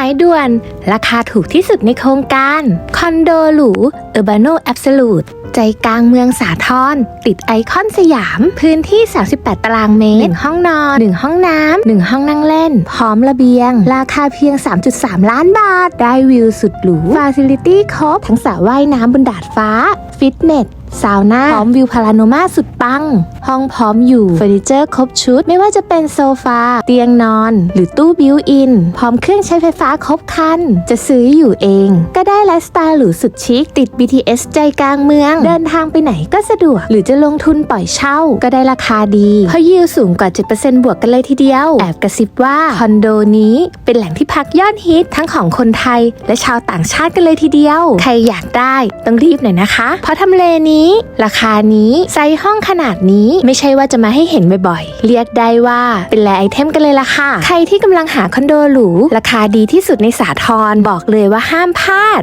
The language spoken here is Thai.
ายด่วน ราคาถูกที่สุดในโครงการ คอนโดหรูเออร์บาโนแอบสูตใจกลางเมืองสาทรติดไอคอนสยาม พื้นที่ 38 ตารางเมตร 1 ห้องนอน 1 ห้องน้ำ 1 ห้องนั่งเล่น พร้อมระเบียง ราคาเพียง 3.3 ล้านบาท ได้วิวสุดหรูฟาซิลิตี้ครบ ทั้งสระว่ายน้ำบนดาดฟ้า ฟิตเนส ซาวน่าพร้อมวิวพาราโนมาสุดปัง ห้องพร้อมอยู่เฟอร์นิเจอร์ครบชุด ไม่ว่าจะเป็นโซฟา เตียงนอน หรือตู้บิวอิน พร้อมเครื่องใช้ไฟฟ้าครบคัน จะซื้ออยู่เอง ก็ได้ไลฟ์สไตล์หรูสุดชิค ติด BTS ใจกลางเมือง เดินทางไปไหนก็สะดวก หรือจะลงทุนปล่อยเช่า ก็ได้ราคาดี เพราะยิวสูงกว่า 7%บวกกันเลยทีเดียว แอบกระซิบว่าคอนโดนี้เป็นแหล่งที่พักยอดฮิตทั้งของคนไทย และชาวต่างชาติกันเลยทีเดียว ใครอยากได้ต้องรีบหน่อยนะคะ เพราะทำเลนี้นี้ ราคานี้ไซส์ห้องขนาดนี้ไม่ใช่ว่าจะมาให้เห็นบ่อยๆ เรียกได้ว่าเป็นแลไอเทมกันเลยล่ะค่ะ ใครที่กำลังหาคอนโดหรู ราคาดีที่สุดในสาทรบอกเลยว่าห้ามพลาด